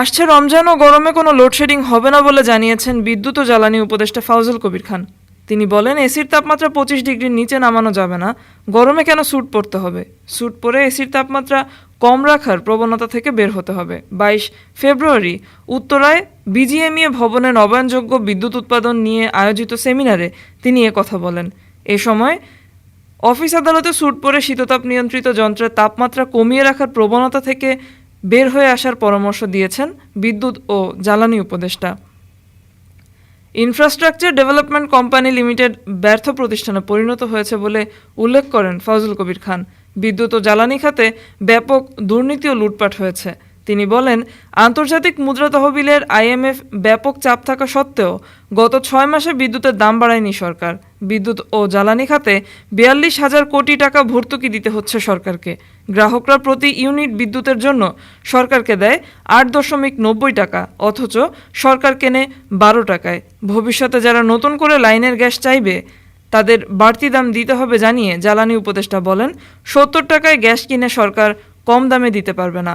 আসছে রমজান ও গরমে কোনো লোডশেডিং হবে না বলে জানিয়েছেন বিদ্যুৎ ও জ্বালানি উপদেষ্টা ফাউজুল কবির খান। তিনি বলেন, এসির তাপমাত্রা পঁচিশ ডিগ্রির নিচে নামানো যাবে না। গরমে কেন স্যুট পরতে হবে? স্যুট পরে এসির তাপমাত্রা কম রাখার প্রবণতা থেকে বের হতে হবে। বাইশ ফেব্রুয়ারি, উত্তরায় বিজিএমইএ ভবনে নবায়নযোগ্য বিদ্যুৎ উৎপাদন নিয়ে আয়োজিত সেমিনারে তিনি কথা বলেন। এ সময় অফিস আদালতে স্যুট পরে শীততাপ নিয়ন্ত্রিত যন্ত্রের তাপমাত্রা কমিয়ে রাখার প্রবণতা থেকে বের হয়ে আসার পরামর্শ দিয়েছেন বিদ্যুৎ ও জ্বালানি উপদেষ্টা। ইনফ্রাস্ট্রাকচার ডেভেলপমেন্ট কোম্পানি লিমিটেড ব্যর্থ প্রতিষ্ঠানে পরিণত হয়েছে বলে উল্লেখ করেন ফজল কবির খান। বিদ্যুৎ ও জ্বালানি খাতে ব্যাপক দুর্নীতি ও লুটপাট হয়েছে। তিনি বলেন, আন্তর্জাতিক মুদ্রা তহবিলের আইএমএফ ব্যাপক চাপ থাকা সত্ত্বেও গত ছয় মাসে বিদ্যুতের দাম বাড়ায়নি সরকার। বিদ্যুৎ ও জ্বালানি খাতে বিয়াল্লিশ হাজার কোটি টাকা ভর্তুকি দিতে হচ্ছে সরকারকে। গ্রাহকরা প্রতি ইউনিট বিদ্যুতের জন্য সরকারকে দেয় আট দশমিক নব্বই টাকা, অথচ সরকার কেনে বারো টাকায়। ভবিষ্যতে যারা নতুন করে লাইনের গ্যাস চাইবে, তাদের বাড়তি দাম দিতে হবে জানিয়ে জ্বালানি উপদেষ্টা বলেন, সত্তর টাকায় গ্যাস কিনে সরকার কম দামে দিতে পারবে না।